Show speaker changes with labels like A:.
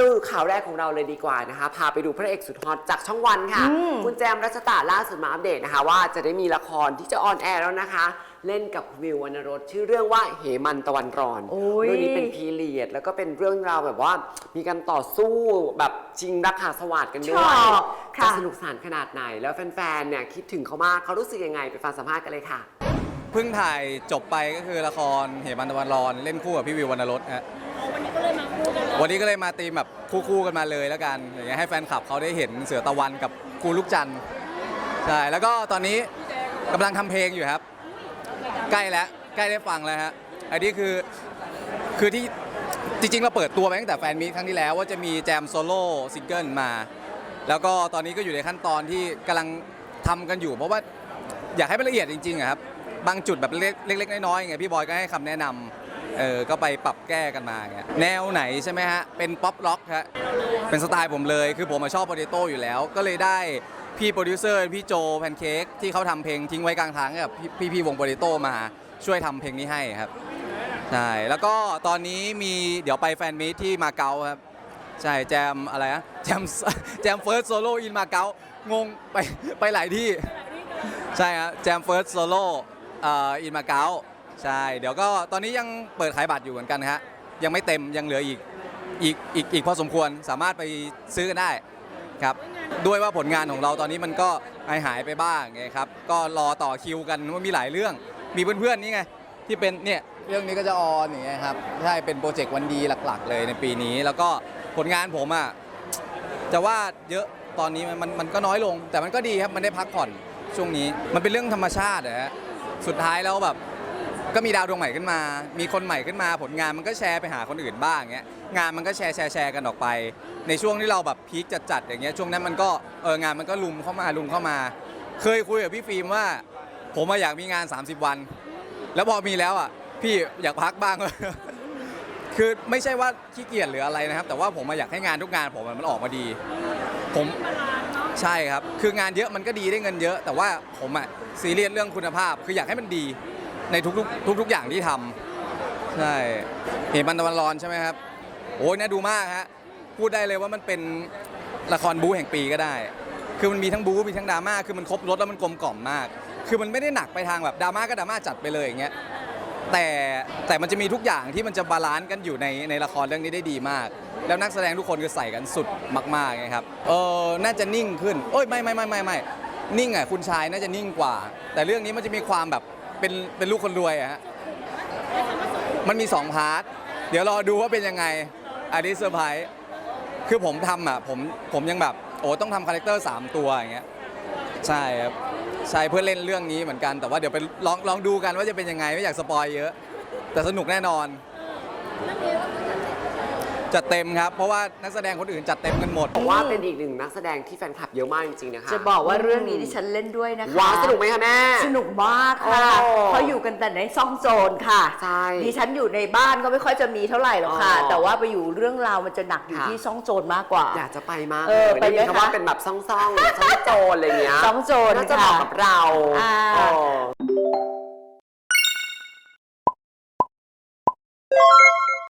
A: ลือข่าวแรกของเราเลยดีกว่านะคะ พาไปดูพระเอกสุดฮอตจากช่องวันค่ะ
B: อืม
A: คุณแจมรัชตาล่าสุดมาอัปเดตนะคะ ว่าจะได้มีละครที่จะออนแอร์แล้วนะคะ เล่นกับวิววรรณรสชื่อเรื่องว่าเหมันตะวันร้อน
B: โอ้ย
A: เรื่องนี้เป็นพีเรียด แล้วก็เป็นเรื่องราวแบบว่า มีการต่อสู้แบบชิงรักหาสวัสดกันด้วย
B: ชอบ
A: จะ
B: ค่ะ
A: สนุกสนานขนาดไหน แล้วแฟนๆเนี่ยคิดถึงเขามากเขารู้สึกยังไงไปฟังสัมภาษณ์กันเลยค่ะ
C: เพิ่งถ่ายจบไปก็คือละครเหมันตะวันร้อนเล่นคู่กับพี่วิววรรณรสฮะวันนี้ก็เลย วันนี้ก็เลยมาตีมแบบคู่ๆกันมาเลยแล้วกันอย่างเงี้ยให้แฟนคลับเขาได้เห็นเสือตะวันกับครูลูกจันทร์ใช่แล้วก็ตอนนี้กำลังทำเพลงอยู่ครับ ใกล้แล้วใกล้ได้ฟังแล้วฮะอันนี้คือคือที่จริงๆ เราเปิดตัวไปตั้งแต่แฟนมีตครั้งที่แล้วว่าจะมีแจมโซโล่ซิงเกิลมา แล้วก็ตอนนี้ก็อยู่ในขั้นตอนที่กำลังทำกันอยู่ เพราะว่าอยากให้มันละเอียดจริงๆอะครับ บางจุดแบบเล็กเล็กๆน้อยๆไงพี่บอยก็ให้คำแนะนำ เออก็ไปปรับแก้กันมาอย่างเงี้ยแนวไหนใช่ไหมฮะ เป็นป๊อปล็อกฮะเป็นสไตล์ผมเลยคือผมมาชอบโปเตโต้อยู่แล้ว ก็เลยได้พี่โปรดิวเซอร์พี่โจแพนเค้กที่เขาทำเพลงทิ้งไว้กลางทางกับพี่พี่ๆวงโปเตโต้มาช่วยทำเพลงนี้ให้ครับใช่แล้วก็ตอนนี้มีเดี๋ยวไปแฟนมีตที่มาเก๊าครับ ใช่แจมอะไรนะแจมแจมเฟิร์สโซโล่อินมาเก๊างงไปไปหลายที่ ใช่ครับแจมเฟิร์สโซโล่อินมาเก๊า ใช่ เดี๋ยวก็ตอนนี้ยังเปิดขายบัตรอยู่เหมือนกันฮะยังไม่เต็มยังเหลืออีกอีกอีกอีกพอสมควรสามารถไปซื้อกันได้ครับด้วยว่าผลงานของเราตอนนี้มันก็หายหายไปบ้างไงครับก็รอต่อคิวกันว่ามีหลายเรื่อง มีเพื่อนๆนี่ไงที่เป็นเนี่ยเรื่องนี้ก็จะออนอย่างเงี้ยครับใช่เป็นโปรเจกต์วันดีหลัก ๆ เลยในปีนี้ แล้วก็ผลงานผมอะจะว่าเยอะตอนนี้มันมันก็น้อยลง แต่มันก็ดีครับมันได้พักผ่อนช่วงนี้ มันเป็นเรื่องธรรมชาติอะฮะสุดท้ายแล้วแบบ ก็มีดาวดวงใหม่ขึ้นมา มีคนใหม่ขึ้นมา ผลงานมันก็แชร์ไปหาคนอื่นบ้างเงี้ย งานมันก็แชร์แชร์แชร์กันออกไป ในช่วงที่เราแบบพีคจัดๆอย่างเงี้ย ช่วงนั้นมันก็เอองานมันก็ลุมเข้ามาลุมเข้ามา เคยคุยกับพี่ฟิล์มว่า ผมอะอยากมีงาน 30 วัน แล้วพอมีแล้วอะ พี่อยากพักบ้าง คือไม่ใช่ว่าขี้เกียจหรืออะไรนะครับ แต่ว่าผมอะอยากให้งานทุกงานผมอะมันออกมาดี ผมใช่ครับ คืองานเยอะมันก็ดีได้เงินเยอะ แต่ว่าผมอะซีเรียสเรื่องคุณภาพ คืออยากให้มันดี ในทุกๆทุกๆอย่างที่ทำใช่เห็นมันตะวันร้อนใช่ไหมครับ โอ้ยน่าดูมากฮะพูดได้เลยว่ามันเป็นละครบู๊แห่งปีก็ได้ คือมันมีทั้งบู๊มีทั้งดราม่าคือมันครบรถแล้วมันกลมกล่อมมาก คือมันไม่ได้หนักไปทางแบบดราม่าก็ดราม่าจัดไปเลยอย่างเงี้ยแต่แต่มันจะมีทุกอย่างที่มันจะบาลานซ์กันอยู่ในในละครเรื่องนี้ได้ดีมาก แล้วนักแสดงทุกคนก็ใส่กันสุดมากๆไงครับเออน่าจะนิ่งขึ้นโอ้ยไม่ไม่ไม่ไม่ไม่นิ่งอะคุณชายน่าจะนิ่งกว่า แต่เรื่องนี้มันจะมีความแบบ เป็นเป็นลูกคนรวยอะฮะมันมีสองพาร์ทเดี๋ยวรอดูว่าเป็นยังไงอันนี้เซอร์ไพรส์คือผมทำอะผมผมยังแบบโอ้ต้องทำคาแรคเตอร์สามตัวอย่างเงี้ยใช่ครับใช่เพื่อเล่นเรื่องนี้เหมือนกันแต่ว่าเดี๋ยวไปลองลองดูกันว่าจะเป็นยังไงไม่อยากสปอยเยอะ แต่สนุกแน่นอน จัดเต็มครับ เพราะว่านักแสดงคนอื่นจัดเต็มกันหมด
A: บอกว่าเป็นอีกหนึ่งนักแสดงที่แฟนคลับเยอะมากจริงๆนะคะ
B: จะบอกว่าเรื่องนี้ที่ฉันเล่นด้วยนะคะ
A: ว้าวสนุกไหมคะแม่
B: สนุกมากค่ะ
A: โอ้
B: เพราะอยู่กันแต่ในซ่องโจรค่ะ
A: ใช่
B: ดิฉันอยู่ในบ้านก็ไม่ค่อยจะมีเท่าไหร่หรอกค่ะ
A: อ๋อ
B: แต่ว่าไปอยู่เรื่องราวมันจะหนักอยู่
A: ค่ะ
B: ที่ซ่องโจรมากกว่า
A: อยากจะไปมาก
B: เออ
A: เลย
B: ไปไหม
A: ด้ยิน
B: คะ
A: คำว่าเป็นแบบซ่องๆซ่องโจรอะไรเงี้ย
B: ซ่องโจร
A: น่าจะเหมาะ
B: ค่ะ
A: กับเรา
B: อ่า
A: อ๋อ